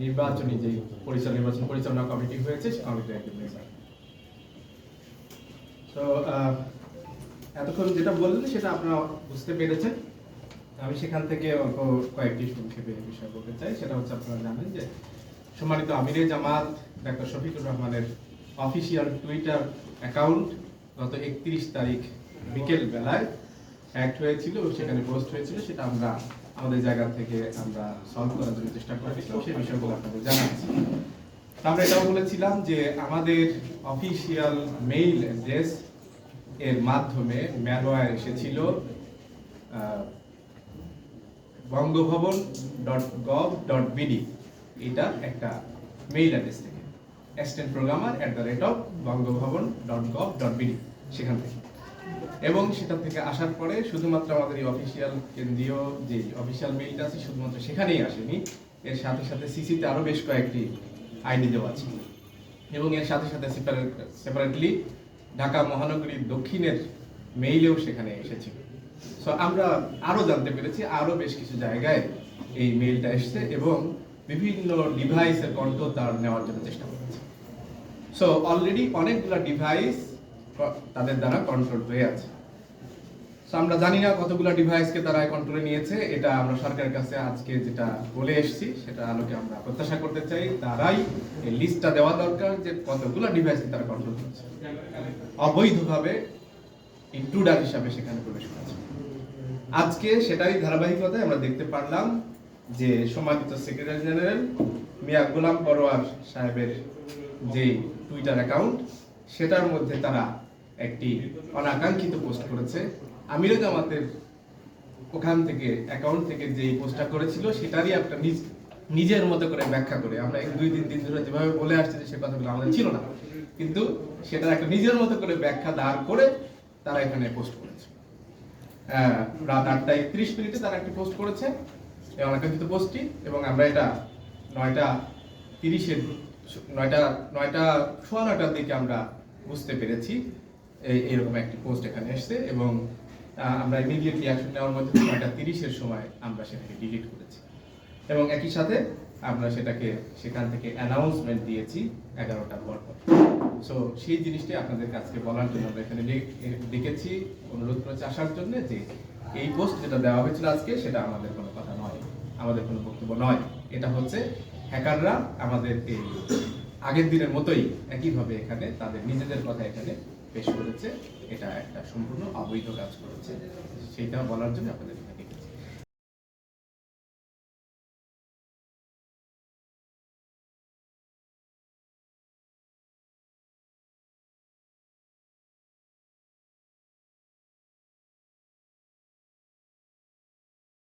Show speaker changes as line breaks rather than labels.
নির্বাচনী যে পরিচালনা নির্বাচন পরিচালনা কমিটি হয়েছে সেই কমিটির একজন মেম্বার তো এতক্ষণ যেটা বললেন সেটা আপনারা বুঝতে পেরেছেন। আমি সেখান থেকে অল্প কয়েকটি সংক্ষেপে বিষয় বলতে চাই। সেটা হচ্ছে আপনারা জানেন যে সম্মানিত আমিরে জামাত, ডাক্তার শফিকুর রহমানের অফিসিয়াল টুইটার অ্যাকাউন্ট গত একত্রিশ তারিখ বিকেল বেলায় অ্যাক্ট হয়েছিল, সেখানে পোস্ট হয়েছিল, সেটা আমরা আমাদের জায়গা থেকে আমরা সলভ করার জন্য চেষ্টা করেছিলাম সেই বিষয়গুলো আপনাদের জানাচ্ছি আমরা এটাও বলেছিলাম যে আমাদের অফিসিয়াল মেইল অ্যাড্রেস এর মাধ্যমে ম্যালওয়্যার এসেছিল Bangabhaban dot gov dot BD এটা একটা মেইল অ্যাড্রেস থেকে। Assistant programmer at the rate of Bangabhaban dot gov dot BD সেখান থেকে। এবং সেটা থেকে আসার পরে শুধুমাত্র আমাদের এই অফিসিয়াল কেন্দ্রীয় যে অফিসিয়াল মেইলটা আছে, শুধুমাত্র সেখানেই আসেনি। এর সাথে সাথে সিসিতে আরও বেশ কয়েকটি আইডি দেওয়া আছে। এবং এর সাথে সাথে সেপারেটলি ঢাকা মহানগরীর দক্ষিণের মেইলেও সেখানে এসেছে। সো আমরা আরও জানতে পেরেছি, আরও বেশ কিছু জায়গায় এই মেইলটা এসেছে এবং বিভিন্ন ডিভাইসের কন্ট্রোল তার নেওয়ার জন্য চেষ্টা করেছে সো অলরেডি অনেকগুলো ডিভাইস তাদের দ্বারা কন্ট্রোল হয়ে আছে। সো আমরা জানি না কতগুলো ডিভাইসকে তারা কন্ট্রোলে নিয়েছে। এটা আমরা সরকারের কাছে আজকে যেটা বলে এসেছি, সেটা আলোকে আমরা প্রত্যাশা করতে চাই। তারাই এই লিস্টটা দেওয়া দরকার যে কতগুলো ডিভাইসকে তারা কন্ট্রোল করছে। অবৈধভাবে ইন্ট্রুডার হিসাবে সেখানে প্রবেশ করেছে। আজকে সেটারই ধারাবাহিকতায় আমরা দেখতে পারলাম যে সম্মানিত সেক্রেটারি জেনারেল মিয়া গোলাম পরোয়ার সাহেবের যে টুইটার অ্যাকাউন্ট সেটার মধ্যে তারা একটি অনাকাঙ্ক্ষিত পোস্ট করেছে। আমিরও জামাতের ওখান থেকে অ্যাকাউন্ট থেকে যে পোস্টটা করেছিল, সেটারই একটা নিজ, নিজের মতো করে ব্যাখ্যা করে। আমরা এই দুই তিন দিন ধরে যেভাবে বলে আসছি যে সে কথাগুলো আমাদের ছিল না। কিন্তু সেটা একটা নিজের মতো করে ব্যাখ্যা দাঁড় করে তারা এখানে পোস্ট করেছে। রাত আটটা একত্রিশ মিনিটে তারা একটি পোস্ট করেছে। অনাকাঙ্ক্ষিত পোস্টটি এবং আমরা এটা নয়টা তিরিশের নয়টা নয়টা, সোয়া নয়টার দিকে আমরা বুঝতে পেরেছি এরকম একটি পোস্ট এখানে এসেছে এবং আমরা ইমিডিয়েটলি অ্যাকশন নেওয়ার মধ্যে নয়টা তিরিশের সময় আমরা সেটাকে ডিলিট করেছি। এবং একই সাথে আমরা সেটাকে সেখান থেকে অ্যানাউন্সমেন্ট দিয়েছি এগারোটার পর পর। সো সেই জিনিসটি আপনাদের কাছে বলার জন্য আমরা এখানে ডেকেছি। অনুরোধ করেছি আসার জন্য যে এই পোস্ট যেটা দেওয়া হয়েছিল আজকে সেটা আমাদের কোনো কথা নয়, আমাদের কোনো বক্তব্য নয়। এটা হচ্ছে হ্যাকাররা আমাদের এই আগের দিনের মতোই একইভাবে এখানে তাদের নিজেদের কথা এখানে পেশ করেছে। এটা একটা সম্পূর্ণ অবৈধ কাজ করেছে। সেটা বলার জন্য আপনাদের